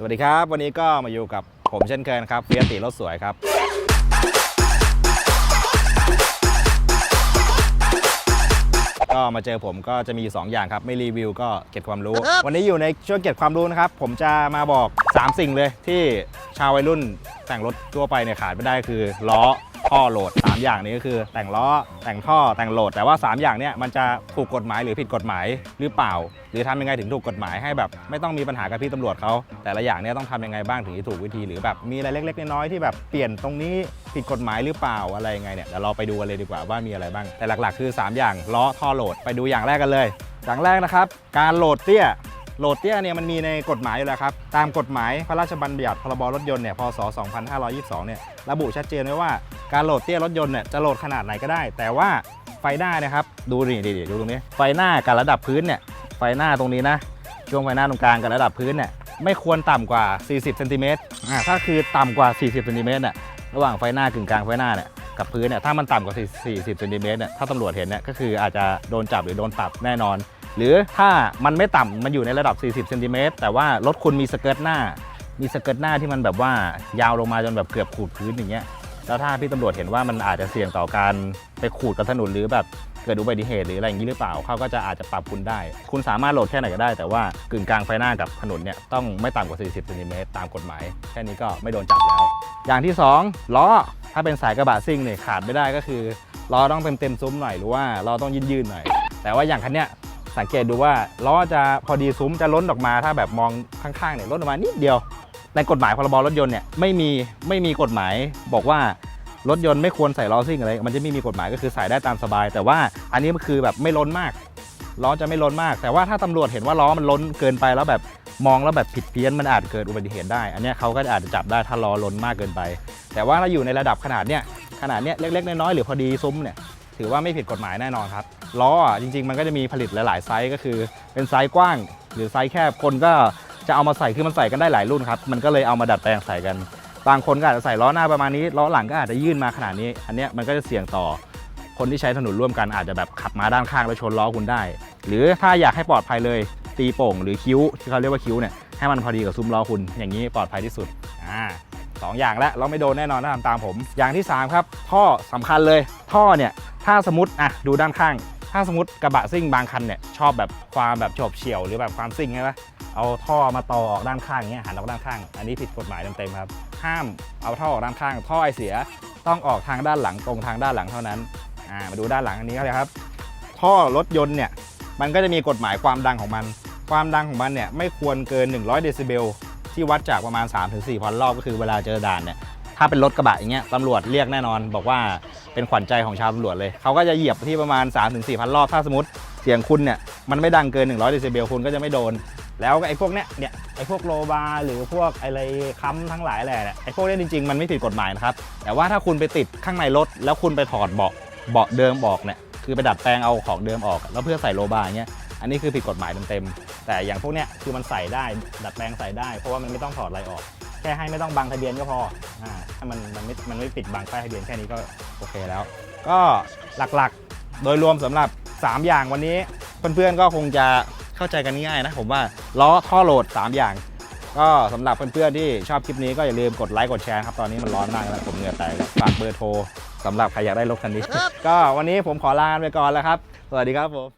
สวัสดีครับ วันนี้ก็มาอยู่กับผมเช่นเคยนะครับเฟียติรถสวยครับ ก็มาเจอผมก็จะมีอยู่สองอย่างครับ ไม่รีวิวก็เก็บความรู้ วันนี้อยู่ในช่วงเก็บความรู้นะครับ ผมจะมาบอก 3 สิ่งเลยที่ ชาววัยรุ่นแต่งรถทั่วไปเนี่ยขาดไม่ได้คือล้อท่อโหลด 3 อย่างนี้ก็คือแต่งล้อแต่งท่อแต่งโหลด แต่ว่า 3 อย่างเนี่ยมันจะถูกกฎหมายหรือผิดกฎหมายหรือเปล่า หรือทำยังไงถึงถูกกฎหมายให้แบบ ไม่ต้องมีปัญหากับพี่ตำรวจเขาแต่ละอย่างเนี่ยต้องทำยังไงบ้างถึงจะถูกวิธีหรือแบบมีอะไรเล็กๆน้อยๆที่แบบเปลี่ยนตรงนี้ผิดกฎหมายหรือเปล่าอะไรยังไงเนี่ยเดี๋ยวเราไปดูกันเลยดีกว่าว่ามีอะไรบ้างแต่หลักๆ คือ 3 อย่างล้อท่อโหลด ไปดูอย่างแรกกันเลย อย่างแรกนะครับการโหลดเตี้ย โหลดเตี้ยเนี่ยมันมีในกฎหมายอยู่แล้วครับ ตามกฎหมายพระราชบัญญัติพรบรถยนต์เนี่ยพศ 2522 เนี่ยระบุชัดเจนไว้ว่าการโหลดเตี้ยรถยนต์เนี่ยจะโหลดขนาดไหนก็ได้ แต่ว่าไฟหน้านะครับดูดิดิดูตรงนี้ ไฟหน้ากับระดับพื้นเนี่ยไฟหน้าตรงนี้นะช่วงไฟหน้าตรงกลางกับระดับพื้นเนี่ยไม่ควรต่ำกว่า 40 เซนติเมตรอ่าถ้าคือต่ำกว่า 40 เซนติเมตรเนี่ยระหว่างไฟหน้ากึ่งกลางไฟหน้าเนี่ยกับพื้นเนี่ยถ้ามันต่ำกว่า 40 เซนติเมตรเนี่ยถ้าตำรวจเห็นเนี่ยก็คืออาจจะโดนจับหรือโดนปรับแน่นอน หรือถ้ามันไม่ต่ำมันอยู่ในระดับ 40เซนติเมตรแต่ว่ารถคุณมีสเกิร์ตหน้า มีสเกิร์ตหน้าที่มันแบบว่ายาวลงมาจนแบบเกือบขูดพื้นอย่างเงี้ยแล้วถ้าพี่ตำรวจเห็นว่ามันอาจจะเสี่ยงต่อการไปขูดกับถนนหรือแบบเกิดอุบัติเหตุหรืออะไรอย่างนี้หรือเปล่าเขาก็จะอาจจะปรับคุณได้ คุณสามารถโหลดแค่ไหนก็ได้ แต่ว่ากึ่งกลางไฟหน้ากับถนนเนี่ยต้องไม่ต่ำกว่า 40เซนติเมตรตามกฎหมาย แค่นี้ก็ไม่โดนจับแล้ว อย่างที่ 2 ล้อถ้าเป็นสายกระบะซิ่งเนี่ยขาดไม่ได้ก็คือล้อต้องเต็มเต็มซุ้มหน่อยหรือว่าล้อต้องยืนยืนหน่อย แต่ว่าอย่างคันเนี้ย สังเกตดูว่าล้อจะพอดีซุ้มจะล้นออกมา ถ้าแบบมองข้างๆเนี่ยล้นออกมานิดเดียว ในกฎหมายพรบรถยนต์เนี่ยไม่มีไม่มีกฎหมายบอกว่ารถยนต์ไม่ควรใส่ล้อซิ่งอะไร มันจะไม่มีกฎหมายก็คือใส่ได้ตามสบาย แต่ว่าอันนี้มันคือแบบไม่ล้นมาก ล้อจะไม่ล้นมาก แต่ว่าถ้าตำรวจเห็นว่าล้อมันล้นเกินไปแล้วแบบมองแล้วแบบผิดเพี้ยนมันอาจเกิดอุบัติเหตุได้ อันนี้เขาก็อาจจะจับได้ถ้าล้อล้นมากเกินไป แต่ว่าถ้าอยู่ในระดับขนาดเนี้ยขนาดเนี้ยเล็กๆน้อยๆหรือพอดีซุ้มเนี่ยถือว่าไม่ผิดกฎหมายแน่นอนครับ ล้ออะจริง ๆ มันก็จะมีผลิตหลายๆไซส์ก็คือ เป็นไซส์กว้าง หรือไซส์แคบคนก็จะเอามาใส่คือมันใส่กันได้หลายรุ่นครับมันก็เลยเอามาดัดแปลงใส่กัน บางคนก็อาจจะใส่ล้อหน้าประมาณนี้ล้อหลังก็อาจจะยื่นมาขนาดนี้ อันเนี้ยมันก็จะเสี่ยงต่อคนที่ใช้ถนนร่วมกันอาจจะแบบขับมาด้านข้างแล้วชนล้อคุณได้ หรือถ้าอยากให้ปลอดภัยเลยตีโป่งหรือคิ้วที่เขาเรียกว่าคิ้วเนี่ยให้มันพอดีกับซุ้มล้อคุณอย่างนี้ปลอดภัยที่สุดอ่าสองอย่างแล้วเราไม่โดนแน่นอนถ้าทำตามผม อย่างที่สามครับ ท่อสำคัญเลยท่อเนี่ยถ้าสมมติอะดูด้านข้างาสมมติกระบะซิ่งบางคันเนี่ยชอบแบบความแบบโฉบเฉี่ยวหรือแบบความซิ่งใช่ไหมเอาท่อมาต่อออกด้านข้างเงี้ยหันออกด้านข้าง อันนี้ผิดกฎหมายเต็มๆครับ ห้ามเอาท่อออกด้านข้าง ท่อไอเสียต้องออกทางด้านหลังตรงทางด้านหลังเท่านั้นอ่ามาดูด้านหลังอันนี้ครับครับ ท่อรถยนต์เนี่ยมันก็จะมีกฎหมายความดังของมัน ความดังของมันเนี่ยไม่ควรเกิน 100 เดซิเบลที่วัดจากประมาณ 3-4พันรอบก็คือเวลาเจอด่านเนี่ย ถ้าเป็นรถกระบะอย่างเงี้ยตำรวจเรียกแน่นอน บอกว่าเป็นขวัญใจของชาวตำรวจเลยเขาก็จะเหยียบที่ประมาณ 3-4พันรอบถ้าสมมติเสียงคุณเนี่ยมันไม่ดังเกิน 100เดซิเบลคุณก็จะไม่โดน แล้วไอ้พวกเนี้ยเนี่ยไอ้พวกโลบาร์หรือพวกอะไรค้ำทั้งหลายแหละไอ้พวกเนี้ยจริงๆ มันไม่ผิดกฎหมายนะครับแต่ว่าถ้าคุณไปติดข้างในรถ แล้วคุณไปถอดเบาะเบาะเดิมออกเนี่ยคือไปดัดแปลงเอาของเดิมออก แล้วเพื่อใส่โลบาร์เงี้ยอันนี้คือผิดกฎหมายเต็มๆแต่อย่างพวกเนี้ยคือมันใส่ได้ดัดแปลงใส่ได้ เพราะว่ามันไม่ต้องถอดอะไรออก แค่ให้ไม่ต้องบังทะเบียนก็พออ่าถ้ามันมันไม่มันไม่ปิดบังป้ายทะเบียนแค่นี้ก็โอเคแล้ว ก็หลักๆโดยรวมสำหรับ 3 อย่างวันนี้เพื่อนๆก็คงจะเข้าใจกันง่ายๆนะผมว่าล้อท่อโหลด 3 อย่าง ก็สำหรับเพื่อนๆที่ชอบคลิปนี้ก็อย่าลืมกดไลค์กดแชร์ครับตอนนี้มันร้อนมากแล้วผมเหงื่อแตกแล้วฝากเบอร์โทรสำหรับใครอยากได้รถคันนี้ ก็วันนี้ผมขอลาไปก่อนแล้วครับ สวัสดีครับผม